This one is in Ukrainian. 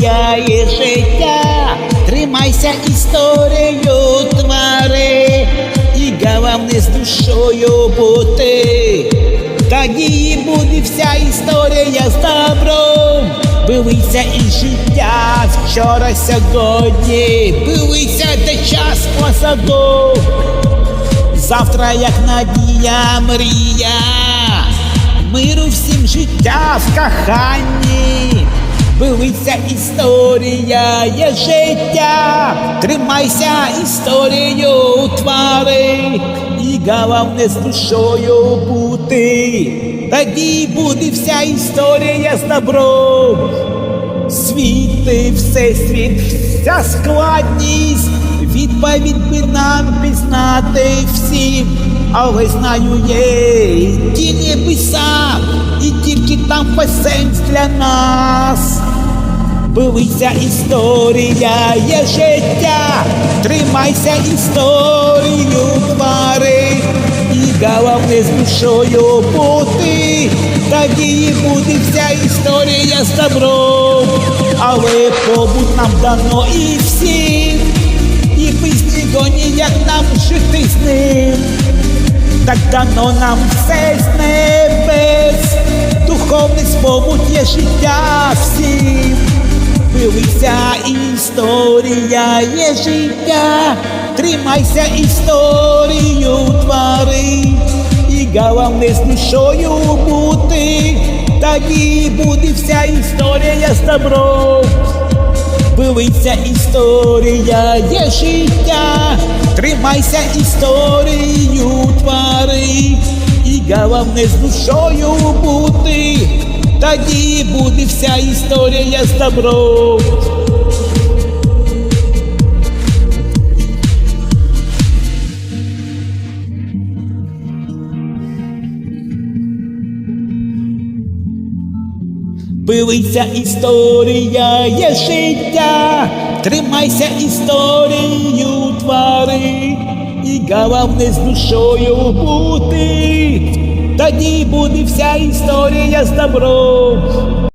Я є життя, тримайся історію твари, і головне з душою бути. Тоді буде вся історія з добром. Билися і життя вчора сьогодні, билися де час посаду. Завтра, як надія мрія, миру всім життя в коханні. Билися історія, є життя, тримайся історію твари, і головне з душою бути. Тоді буде вся історія з добром. Світи, всесвіт, вся складність, відповідь би нам пізнати всім, але знаю є ті небеса, і тільки там песень для нас. Билися історія, є життя, тримайся історію твари, і головне з душою бути, тоді буде вся історія з добром, але побут нам дано і всім, і без нього ніяк нам жити з ним, так дано нам все з небес, духовний спобут є життя. Билися історія, є життя, тримайся історію твари, і головне з душою бути, тоді буде вся історія з добром. Билися історія, є життя, тримайся історію твари, і головне з душою бути, тоді буде вся історія з добром. Билися історія, є життя, тримайся історію твари, і головне з душою бути, тоді буде вся історія з добром.